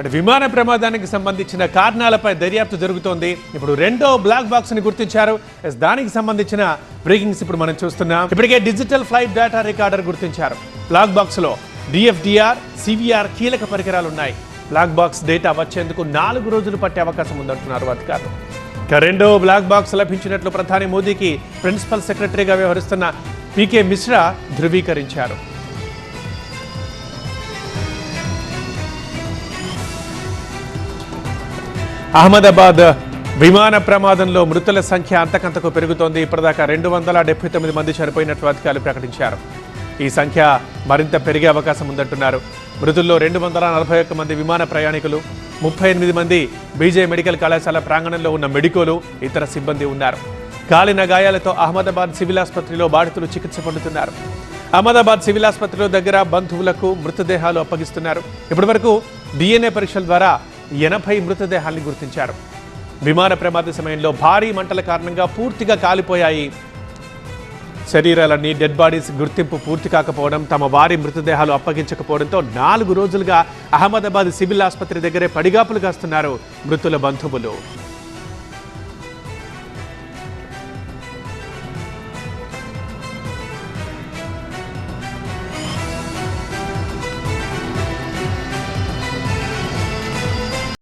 అటు విమాన ప్రమాదానికి సంబంధించిన కారణాలపై దర్యాప్తు జరుగుతోంది. ఇప్పుడు రెండో బ్లాక్ బాక్స్ని గుర్తించారు. ఎస్, దానికి సంబంధించిన బ్రేకింగ్స్ ఇప్పుడు మనం చూస్తున్నాం. ఇప్పటికే డిజిటల్ ఫ్లైట్ డేటా రికార్డర్ గుర్తించారు. బ్లాక్ బాక్స్లో డిఎఫ్డిఆర్ సివిఆర్ కీలక పరికరాలు ఉన్నాయి బ్లాక్ బాక్స్ డేటా వచ్చేందుకు నాలుగు రోజులు పట్టే అవకాశం ఉందంటున్నారు అధికారులు. ఇక రెండో బ్లాక్ బాక్స్ లభించినట్లు ప్రధాని మోదీకి ప్రిన్సిపల్ సెక్రటరీగా వ్యవహరిస్తున్న పీకే మిశ్రా ధృవీకరించారు. అహ్మదాబాద్ విమాన ప్రమాదంలో మృతుల సంఖ్య అంతకంతకు పెరుగుతోంది. ఇప్పటిదాకా రెండు వందల డెబ్బై తొమ్మిది మంది చనిపోయినట్లు అధికారులు ప్రకటించారు. ఈ సంఖ్య మరింత పెరిగే అవకాశం ఉందంటున్నారు. మృతుల్లో రెండు వందల నలభై ఒక్క మంది విమాన ప్రయాణికులు ముప్పై ఎనిమిది మంది బీజే మెడికల్ కళాశాల ప్రాంగణంలో ఉన్న మెడికోలు ఇతర సిబ్బంది ఉన్నారు. కాలిన గాయాలతో అహ్మదాబాద్ సివిల్ ఆసుపత్రిలో బాధితులు చికిత్స పొందుతున్నారు. అహ్మదాబాద్ సివిల్ ఆసుపత్రిలో దగ్గర బంధువులకు మృతదేహాలు అప్పగిస్తున్నారు. ఇప్పటివరకు డిఎన్ఏ పరీక్షల ద్వారా ఎనభై మృతదేహాల్ని గుర్తించారు. విమాన ప్రమాద సమయంలో భారీ మంటల కారణంగా పూర్తిగా కాలిపోయాయి. శరీరాలన్నీ డెడ్ బాడీస్ గుర్తింపు పూర్తి కాకపోవడం తమ వారి మృతదేహాలు అప్పగించకపోవడంతో నాలుగు రోజులుగా అహ్మదాబాద్ సివిల్ ఆసుపత్రి దగ్గరే పడిగాపులు కాస్తున్నారు మృతుల బంధువులు.